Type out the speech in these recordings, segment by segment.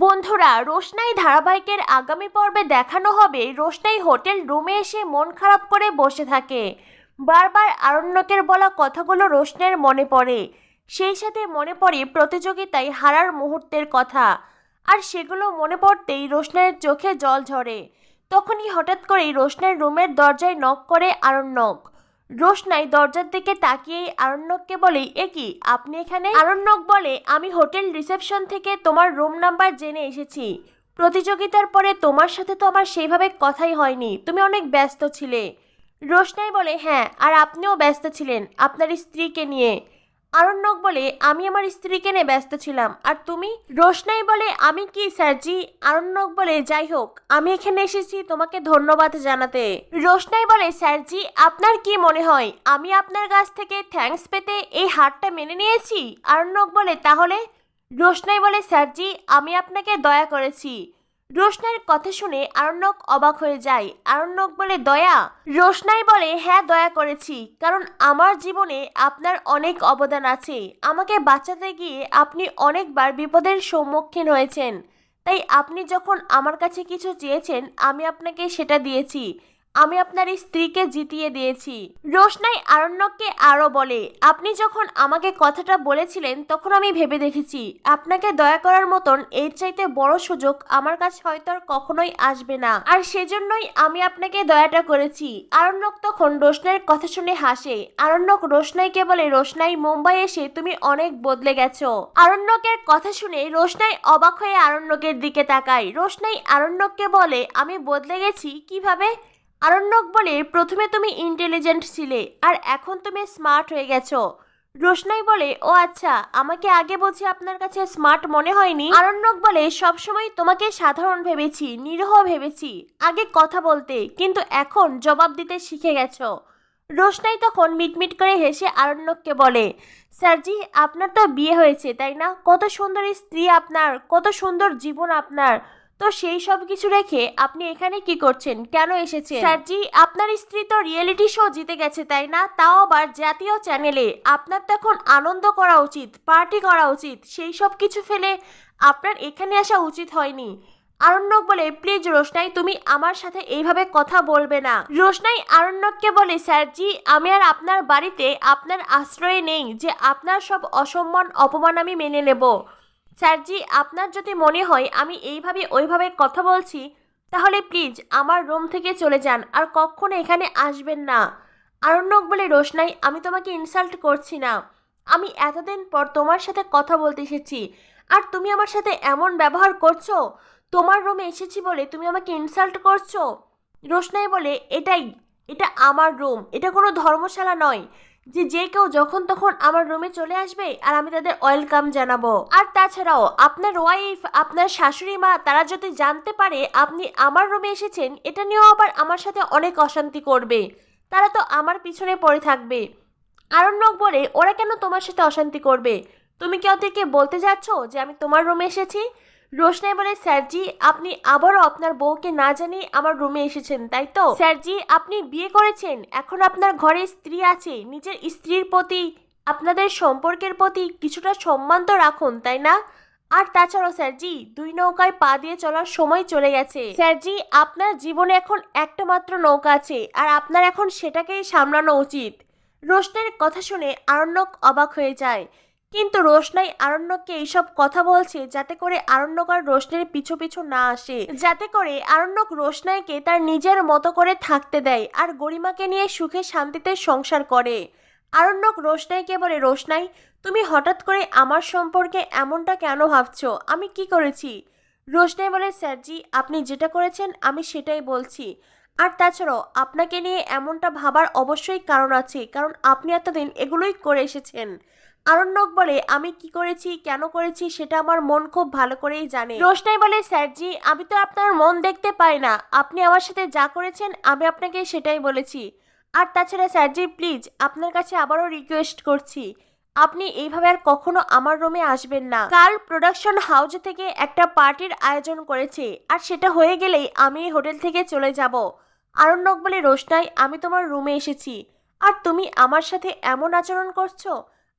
বন্ধুরা, রোশনাই ধারাবাহিকের আগামী পর্বে দেখানো হবে। রোশনাই হোটেল রুমে এসে মন খারাপ করে বসে থাকে। বারবার আরণ্যকের বলা কথাগুলো রোশনের মনে পড়ে। সেই সাথে মনে পড়ে প্রতিযোগিতায় হারার মুহূর্তের কথা। আর সেগুলো মনে পড়তেই রোশনের চোখে জল ঝরে। তখনই হঠাৎ করেই রোশনের রুমের দরজায় নক করে আরণ্যক। রোশনাই দরজার দিকে তাকিয়েই আরণ্যককে বলে এ কি, আপনি এখানে? আরণ্যক বলে, আমি হোটেল রিসেপশন থেকে তোমার রুম নাম্বার জেনে এসেছি। প্রতিযোগিতার পরে তোমার সাথে তো আমার সেইভাবে কথাই হয়নি। তুমি অনেক ব্যস্ত ছিলে। রোশনাই বলে হ্যাঁ আর আপনিও ব্যস্ত ছিলেন, আপনার স্ত্রীকে নিয়ে। আরণ্যক বলে, আমি আমার স্ত্রীকে নিয়ে ব্যস্ত ছিলাম। আর তুমি? রোশনাই বলে, আমি কি স্যারজি আরণ্যক বলে, যাই হোক, আমি এখানে এসেছি তোমাকে ধন্যবাদ জানাতে। রোশনাই বলে স্যারজি আপনার কি মনে হয়? আমি আপনার কাছ থেকে থ্যাঙ্কস পেতে এই হারটা মেনে নিয়েছি? আরণ্যক বলে, তাহলে? রোশনাই বলে স্যারজি আমি আপনাকে দয়া করেছি। রোশনাইয়ের কথা শুনে আরণ্যক অবাক হয়ে যায়। আরণ্যক বলে, দয়া? রোশনাই বলে হ্যাঁ দয়া করেছি, কারণ আমার জীবনে আপনার অনেক অবদান আছে। আমাকে বাঁচাতে গিয়ে আপনি অনেকবার বিপদের সম্মুখীন হয়েছেন। তাই আপনি যখন আমার কাছে কিছু চেয়েছেন, আমি আপনাকে সেটা দিয়েছি। আমি আপনার এই স্ত্রীকে জিতিয়ে দিয়েছি। রোশনাই আরণ্যককে আরও বলে, আপনি যখন আমাকে কথাটা বলেছিলেন, তখন আমি ভেবে দেখেছি। আপনাকে দয়া করার মতন এর চাইতে বড় সুযোগ আমার কাছে হয়তো আর কখনোই আসবে না। আর সেজন্যই আমি আপনাকে দয়াটা করেছি। আরণ্যক তখন রোশনাইয়ের কথা শুনে হাসে। আরণ্যক রোশনাইকে বলে রোশনাই, মুম্বাই এসে তুমি অনেক বদলে গেছো। আরণ্যকের কথা শুনে রোশনাই অবাক হয়ে আরণ্যকের দিকে তাকায়। রোশনাই আরণ্যককে বলে, আমি বদলে গেছি? কীভাবে? আরণ্যক বলে, প্রথমে তুমি ইন্টেলিজেন্ট ছিলে আর এখন তুমি স্মার্ট হয়ে গেছো। রোশনাই বলে, ও আচ্ছা আমাকে আগে বুঝি আপনার কাছে স্মার্ট মনে হয়নি? আরণ্যক বলে, সবসময় তোমাকে সাধারণ ভেবেছি, নিরহ ভেবেছি, আগে কথা বলতে, কিন্তু এখন জবাব দিতে শিখে গেছো। রোশনাই তখন মিটমিট করে হেসে আরণ্যককে বলে স্যারজি আপনার তো বিয়ে হয়েছে, তাই না? কত সুন্দর স্ত্রী আপনার, কত সুন্দর জীবন আপনার। তো সেই সব কিছু রেখে আপনি এখানে কি করছেন? কেন এসেছেন? স্যারজি, আপনার স্ত্রী তো রিয়েলিটি শো জিতে গেছে, তাই না? তাও আবার জাতীয় চ্যানেলে আপনার তো এখন আনন্দ করা উচিত পার্টি করা উচিত, সেই সব কিছু ফেলে আপনার এখানে আসা উচিত হয়নি। আরণ্যক বলে প্লিজ রোশনাই, তুমি আমার সাথে এইভাবে কথা বলবে না। রোশনাই আরণ্যককে বলে, স্যারজি, আমি আর আপনার বাড়িতে আপনার আশ্রয়ে নেই যে আপনার সব অসম্মান, অপমান আমি মেনে নেব। স্যারজি, আপনার যদি মনে হয় আমি এইভাবে ওইভাবে কথা বলছি, তাহলে প্লিজ আমার রুম থেকে চলে যান আর কখনো এখানে আসবেন না। আরণ্যক বলে, রোশনাই, আমি তোমাকে ইনসাল্ট করছি না। আমি এতদিন পর তোমার সাথে কথা বলতে এসেছি। আর তুমি আমার সাথে এমন ব্যবহার করছ? তোমার রুমে এসেছি বলে তুমি আমাকে ইনসাল্ট করছ? রোশনাই বলে, এটাই, এটা আমার রুম। এটা কোনো ধর্মশালা নয়। যে যে কেউ যখন তখন আমার রুমে চলে আসবে আর আমি তাদের ওয়েলকাম জানাব। আর তাছাড়াও, আপনার ওয়াইফ আপনার শাশুড়ি মা, তারা যদি জানতে পারে আপনি আমার রুমে এসেছেন, এটা নিয়েও আবার আমার সাথে অনেক অশান্তি করবে। তারা তো আমার পিছনে পড়ে থাকবে। আরণ্যক বলে, ওরা কেন তোমার সাথে অশান্তি করবে? তুমি কি ওদেরকে বলতে যাচ্ছ যে আমি তোমার রুমে এসেছি? রোশনাই বলে স্যারজি আপনি আবারও আপনার বউকে না জানিয়ে আমার রুমে এসেছেন, তাই তো? স্যারজি আপনি বিয়ে করেছেন। এখন আপনার ঘরে স্ত্রী আছে। নিজের স্ত্রীর প্রতি, আপনাদের সম্পর্কের প্রতি কিছুটা সম্মান তো রাখুন, তাই না? আর তাছাড়াও স্যারজি দুই নৌকায় পা দিয়ে চলার সময় চলে গেছে। স্যারজি আপনার জীবনে এখন একটা মাত্র নৌকা আছে, আর আপনার এখন সেটাকেই সামলানো উচিত। রোশনের কথা শুনে আরণ্যক অবাক হয়ে যায়। কিন্তু রোশনাই আরণ্যককে এইসব কথা বলছে যাতে করে আরণ্যক আর রোশনের পিছু পিছু না আসে। যাতে করে আরণ্যক রোশনাইকে তার নিজের মতো করে থাকতে দেয় আর গরিমাকে নিয়ে সুখে শান্তিতে সংসার করে। আরণ্যক রোশনাইকে বলে, রোশনাই, তুমি হঠাৎ করে আমার সম্পর্কে এমনটা কেন ভাবছ? আমি কি করেছি? রোশনাই বলে, স্যারজি, আপনি যেটা করেছেন আমি সেটাই বলছি। আর তাছাড়াও আপনাকে নিয়ে এমনটা ভাবার অবশ্যই কারণ আছে, কারণ আপনি এতদিন এগুলোই করে এসেছেন। আরণ্যক বলে, আমি কি করেছি, কেন করেছি, সেটা আমার মন খুব ভালো করেই জানে। রোশনাই বলে স্যারজি আমি তো আপনার মন দেখতে পাই না। আপনি আমার সাথে যা করেছেন, আমি আপনাকে সেটাই বলেছি। আর তাছাড়া স্যারজি প্লিজ, আপনার কাছে আবারও রিকোয়েস্ট করছি। আপনি এইভাবে আর কখনো আমার রুমে আসবেন না। কাল প্রোডাকশন হাউস থেকে একটা পার্টির আয়োজন করেছে, আর সেটা হয়ে গেলেই আমি হোটেল থেকে চলে যাব। আরণ্যক বলে, রোশনাই, আমি তোমার রুমে এসেছি। আর তুমি আমার সাথে এমন আচরণ করছ?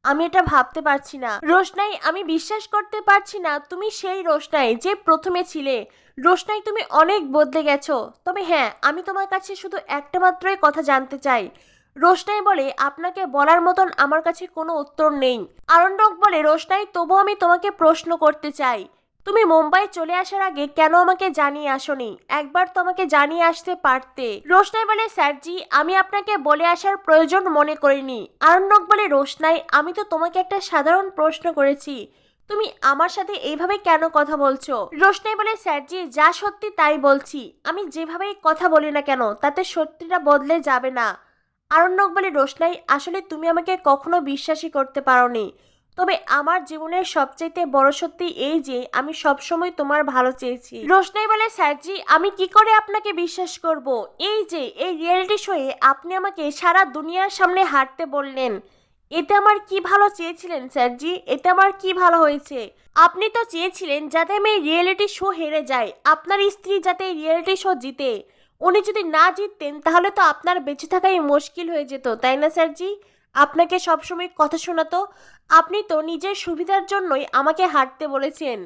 আমি এটা ভাবতে পারছি না। রোশনাই, আমি বিশ্বাস করতে পারছি না, তুমি সেই রোশনাই যে প্রথমে ছিলে। রোশনাই, তুমি অনেক বদলে গেছো। তবে হ্যাঁ আমি তোমার কাছে শুধু একটা মাত্রই কথা জানতে চাই। রোশনাই বলে, আপনাকে বলার মতন আমার কাছে কোনো উত্তর নেই। আরণ্যক বলে, রোশনাই তবু আমি তোমাকে প্রশ্ন করতে চাই। তুমি মুম্বাই চলে আসার আগে কেন আমাকে জানিয়ে আসনি? একবার তো আমাকে জানিয়ে আসতে পারতে। রোশনাই বলে স্যারজি আমি আপনাকে বলে আসার প্রয়োজন মনে করিনি। আরণ্যক বলে, রোশনাই, আমি তো তোমাকে একটা সাধারণ প্রশ্ন করেছি। তুমি আমার সাথে এইভাবে কেন কথা বলছো? রোশনাই বলে স্যারজি যা সত্যি তাই বলছি। আমি যেভাবেই কথা বলি না কেন, তাতে সত্যিটা বদলে যাবে না। আরণ্যক বলে, রোশনাই, আসলে তুমি আমাকে কখনো বিশ্বাসই করতে পারোনি। তবে আমার জীবনের সবচাইতে বড় সত্যি এই যে, আমি সবসময় তোমার ভালো চেয়েছি। রোশনাই বলে, স্যারজি, আমি কি করে আপনাকে বিশ্বাস করব? এই যে, এই রিয়েলিটি শোয়ে আপনি আমাকে সারা দুনিয়ার সামনে হাঁটতে বললেন। এতে আমার কি ভালো চেয়েছিলেন, স্যারজি? এতে আমার কি ভালো হয়েছে? আপনি তো চেয়েছিলেন যাতে আমি রিয়েলিটি শো হেরে যাই, আপনার স্ত্রী যাতে রিয়েলিটি শো জিতে। উনি যদি না জিততেন, তাহলে তো আপনার বেঁচে থাকাই মুশকিল হয়ে যেত, তাই না, স্যারজি? আপনাকে সবসময় কথা শোনাতো। আপনি তো নিজের সুবিধার জন্যই আমাকে হাঁটতে বলেছেন।